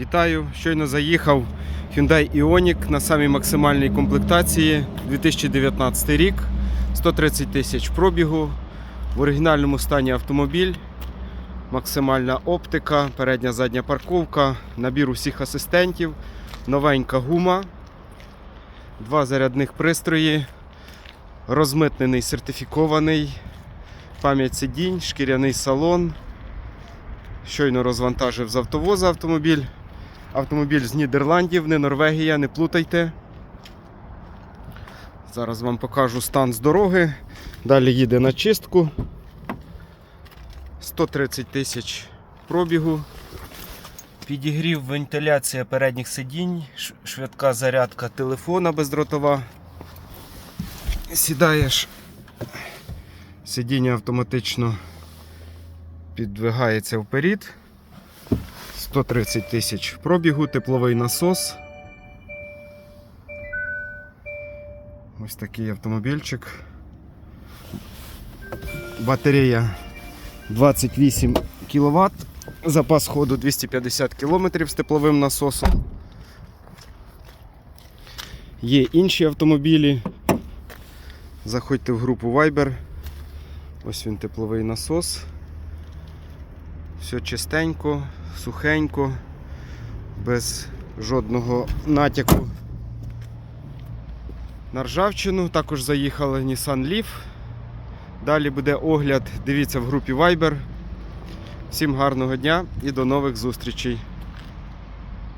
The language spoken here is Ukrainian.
Вітаю! Щойно заїхав Hyundai Ioniq на самій максимальній комплектації 2019 рік. 130 тисяч пробігу. В оригінальному стані автомобіль. Максимальна оптика, передня задня парковка, набір усіх асистентів, новенька гума, два зарядних пристрої, розмитнений сертифікований, пам'ять сидінь, шкіряний салон. Щойно розвантажив з автовоза автомобіль. Автомобіль з Нідерландів, не Норвегія, не плутайте. Зараз вам покажу стан з дороги. Далі їде на чистку. 130 тисяч пробігу. Підігрів вентиляція передніх сидінь, швидка зарядка телефона бездротова. Сідаєш. Сидіння автоматично підвигається вперед. 130 тисяч пробігу, тепловий насос. Ось такий автомобільчик. Батарея 28 кВт, запас ходу 250 км з тепловим насосом. Є інші автомобілі. Заходьте в групу Viber. Ось він тепловий насос. Все чистенько, сухенько, без жодного натяку на ржавчину. Також заїхали Nissan Leaf. Далі буде огляд. Дивіться в групі Viber. Всім гарного дня і до нових зустрічей.